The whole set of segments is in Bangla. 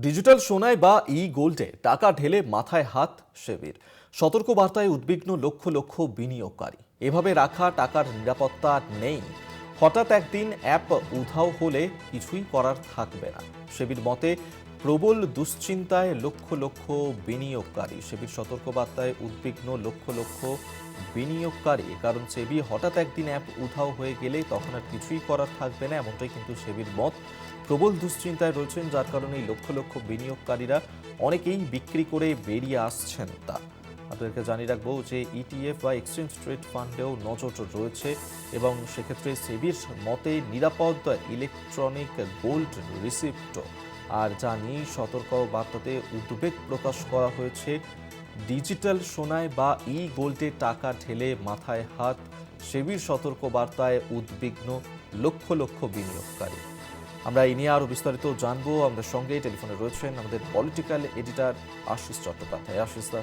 ডিজিটাল সোনায় বা ই গোল্ডে টাকা ঢেলে মাথায় হাত সেবির। সতর্ক বার্তায় উদ্বিগ্ন লক্ষ লক্ষ বিনিয়োগকারী। এভাবে রাখা টাকার নিরাপত্তা নেই। হঠাৎ একদিন অ্যাপ উধাও হলে কিছুই করার থাকবে না। সেবির মতে, প্রবল দুশ্চিন্তায় লক্ষ লক্ষ বিনিয়োগকারী। সেবির সতর্কবার্তায় উদ্বিগ্ন লক্ষ লক্ষ বিনিয়োগকারী। কারণ সেবি হঠাৎ একদিন অ্যাপ উধাও হয়ে গেলে তখন আর কিছুই করার থাকবে না, এমনটাই কিন্তু সেবির মত। প্রবল দুশ্চিন্তায় রয়েছেন, যার কারণে লক্ষ লক্ষ বিনিয়োগকারীরা অনেকেই বিক্রি করে বেরিয়ে আসছেন তা। আপনাদেরকে জানিয়ে রাখব যে ইটিএফ বা এক্সচেঞ্জ ট্রেড ফান্ডেও নজর রয়েছে এবং সেক্ষেত্রে সেবির মতে নিরাপদ ইলেকট্রনিক গোল্ড রিসিপ্ট। আর যা নিয়েই সতর্ক বার্তাতে উদ্বেগ প্রকাশ করা হয়েছে, ডিজিটাল সোনায় বা ই গোল্ডে টাকা ঢেলে মাথায় হাত, সেবির সতর্ক বার্তায় উদ্বিগ্ন লক্ষ লক্ষ বিনিয়োগকারী। আমরা এই নিয়ে আরও বিস্তারিত জানব। আমাদের সঙ্গে টেলিফোনে রয়েছেন আমাদের পলিটিক্যাল এডিটর আশিস চট্টোপাধ্যায়। আশিস দা।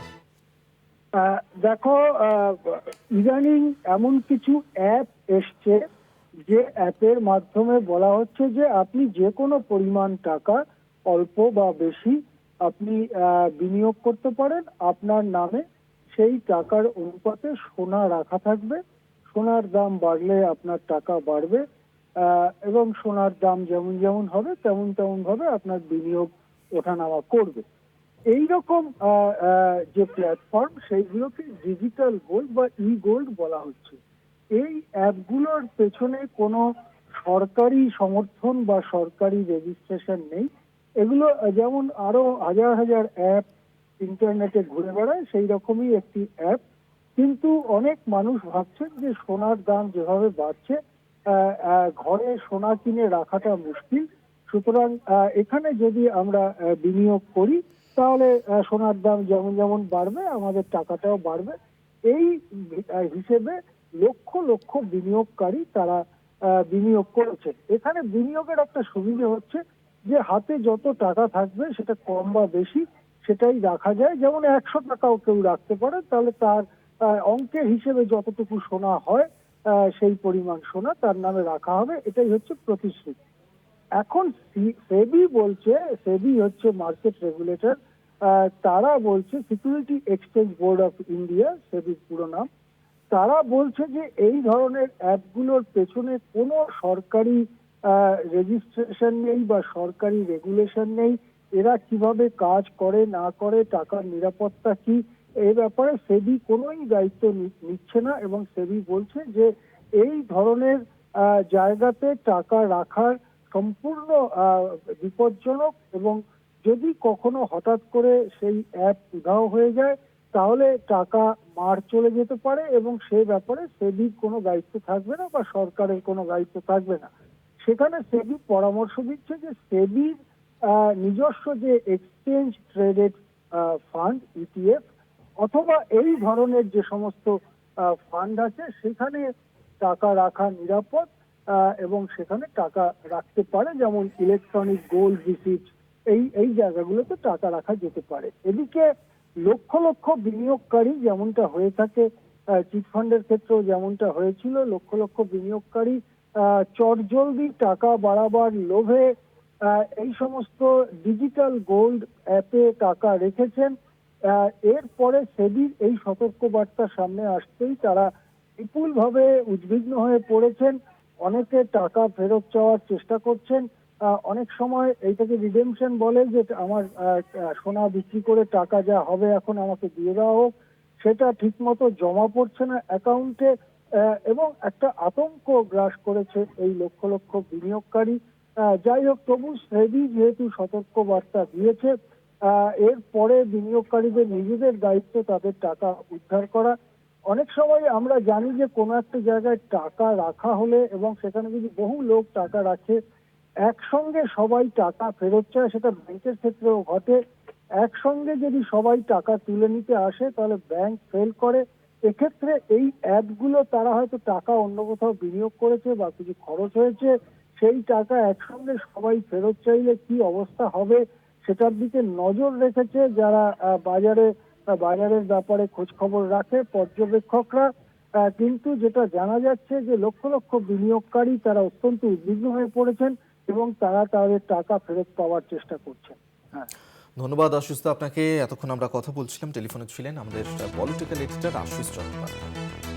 দেখো ইদানিং এমন কিছু অ্যাপ এসছে যে অ্যাপের মাধ্যমে বলা হচ্ছে যে আপনি যে কোনো পরিমাণ টাকা, অল্প বা বেশি, আপনি বিনিয়োগ করতে পারেন। আপনার নামে সেই টাকার অনুপাতে সোনা রাখা থাকবে। সোনার দাম বাড়লে আপনার টাকা বাড়বে। এবং সোনার দাম যেমন যেমন হবে, তেমন তেমন ভাবে আপনার বিনিয়োগ ওঠানামা করবে। এইরকম যে প্ল্যাটফর্ম সেইগুলোকে ডিজিটাল গোল্ড বা ই গোল্ড বলা হচ্ছে। এই অ্যাপগুলোর পেছনে কোনো সরকারি সমর্থন বা সরকারি রেজিস্ট্রেশন নেই। এগুলো যেমন আরও হাজার হাজার অ্যাপ ইন্টারনেটে ঘুরে বেড়ায়, সেই রকমই একটি অ্যাপ। কিন্তু অনেক মানুষ ভাবছেন যে সোনার দাম যেভাবে বাড়ছে ঘরে সোনা কিনে রাখাটা মুশকিল। সুতরাং এখানে যদি আমরা বিনিয়োগ করি, তাহলে সোনার দাম যেমন যেমন বাড়বে, আমাদের টাকাটাও বাড়বে। এই হিসেবে লক্ষ লক্ষ বিনিয়োগকারী তারা বিনিয়োগ করেছে। এখানে বিনিয়োগের একটা সুবিধে হচ্ছে যে, হাতে যত টাকা থাকবে, সেটা কম বা বেশি, সেটাই রাখা যায়। যেমন একশো টাকাও কেউ রাখতে পারে, তাহলে তার অঙ্কের হিসেবে যতটুকু সোনা হয় সেই পরিমাণ সোনা তার নামে রাখা হবে, এটাই হচ্ছে প্রতিশ্রুতি। এখন সেবি বলছে, সেবি হচ্ছে মার্কেট রেগুলেটর তারা বলছে security exchange board of India সেবির পুরো নাম, তারা বলছে যে এই ধরনের অ্যাপগুলোর পেছনে কোনো সরকারি রেজিস্ট্রেশন নেই বা সরকারি রেগুলেশন নেই। এরা কীভাবে কাজ করে, না করে, টাকার নিরাপত্তা কি এই ব্যাপারে সেবি কোনোই দায়িত্ব নিচ্ছে না এবং সেবি বলছে যে এই ধরনের জায়গাতে টাকা রাখার সম্পূর্ণ বিপজ্জনক এবং যদি কখনো হঠাৎ করে সেই অ্যাপ উধাও হয়ে যায়, তাহলে টাকা মার চলে যেতে পারে এবং সেই ব্যাপারে সেবির কোনো দায়িত্ব থাকবে না বা সরকারের কোনো দায়িত্ব থাকবে না। সেখানে সেবি পরামর্শ দিচ্ছে যে সেবির নিজস্ব যে এক্সচেঞ্জ ট্রেডেড ফান্ড ইটিএফ অথবা এই ধরনের যে সমস্ত ফান্ড আছে, সেখানে টাকা রাখা নিরাপদ এবং সেখানে টাকা রাখতে পারে, যেমন ইলেকট্রনিক গোল্ড রিসিপ্ট এই এই জায়গাগুলোতে টাকা রাখা যেতে পারে। এদিকে লক্ষ লক্ষ বিনিয়োগকারী যেমনটা হয়ে থাকে চিট ফান্ডের ক্ষেত্রেও যেমনটা হয়েছিল, লক্ষ লক্ষ বিনিয়োগকারী চটজলদি টাকা বাড়াবার লোভে এই সমস্ত ডিজিটাল গোল্ড অ্যাপে টাকা রেখেছেন। এরপরে সেবির এই সতর্ক বার্তা সামনে আসতেই তারা বিপুলভাবে উদ্বিগ্ন হয়ে পড়েছেন। অনেকে টাকা ফেরত চাওয়ার চেষ্টা করছেন। অনেক সময় এইটাকে রিডেমশন বলে যে আমার সোনা বিক্রি করে টাকা যা হবে এখন আমাকে দিয়ে দেওয়া হোক, সেটা ঠিকমতো জমা পড়ছে না অ্যাকাউন্টে এবং একটা আতঙ্ক গ্রাস করেছে এই লক্ষ লক্ষ বিনিয়োগকারী। যাই হোক, তবু সেবি যেহেতু সতর্ক বার্তা দিয়েছে এরপরে বিনিয়োগকারীদের নিজেদের দায়িত্ব, তাদের টাকা উদ্ধার করা। অনেক সময় আমরা জানি যে কোনো একটা জায়গায় টাকা রাখা হলে এবং সেখানে যদি বহু লোক টাকা রাখে, একসঙ্গে সবাই টাকা ফেরত চায়, সেটা ব্যাংকের ক্ষেত্রেও ঘটে। একসঙ্গে যদি সবাই টাকা তুলে নিতে আসে, তাহলে ব্যাংক ফেল করে। এক্ষেত্রে এই অ্যাপগুলো তারা হয়তো টাকা অন্য কোথাও বিনিয়োগ করেছে বা কিছু খরচ হয়েছে, সেই টাকা একসঙ্গে সবাই ফেরত চাইলে কি অবস্থা হবে? সেটার দিকে নজর রেখেছে যারা বাজারে বাজারের ব্যাপারে খোঁজ খবর রাখে পর্যবেক্ষকরা। কিন্তু যেটা জানা যাচ্ছে যে লক্ষ লক্ষ বিনিয়োগকারী তারা অত্যন্ত উদ্বিগ্ন হয়ে পড়েছেন এবং তারা তাদের টাকা ফেরত পাওয়ার চেষ্টা করছেন। হ্যাঁ। ধন্যবাদ আশিস দা আপনাকে। এতক্ষণ আমরা কথা বলছিলাম, টেলিফোনে ছিলেন আমাদের পলিটিক্যাল এডিটর আশিস চট্টোপাধ্যায়।